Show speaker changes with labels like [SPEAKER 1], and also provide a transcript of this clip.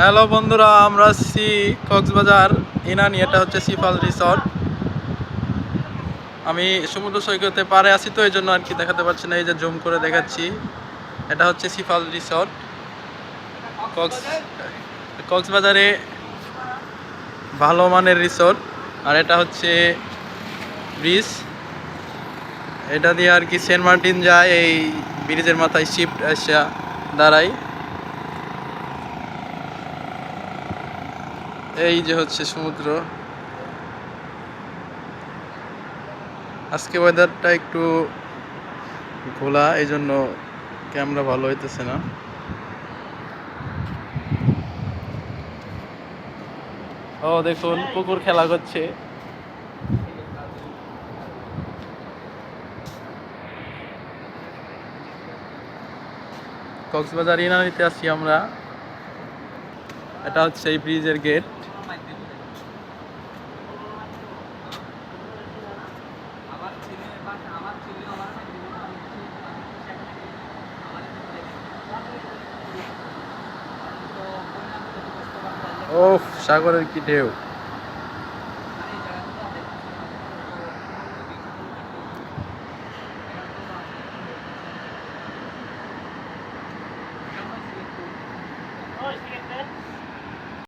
[SPEAKER 1] Hello বন্ধুরা, আমরা আসছি কক্সবাজার ইনানি, এটা হচ্ছে সিফাল রিসর্ট। আমি সমুদ্র সৈকতে পারে আছি তো এই জন্য আর কি দেখাতে পারছি না, এই যে জুম করে দেখাচ্ছি। এটা হচ্ছে সিফাল রিসর্ট। কক্স, কক্সবাজারে ভালো মানের রিসর্ট, আর এটা হচ্ছে ব্রিজ। এটা দিয়ে আর কি সেন্ট মার্টিন যায়, এই ব্রিজের মাথায় শিফট আসা দাঁড়ায়। এই যে হচ্ছে সমুদ্র। আজকে ওয়েদারটা একটু ঘোলা এই জন্য ক্যামেরা ভালো হইতেছে না। ও, দেখুন, পুকুর খেলা করছে। কক্সবাজার ইনানিতে আসছি আমরা। এটা হচ্ছে এই ব্রিজের গেট ও সাগরের কি ঢেউ Oh.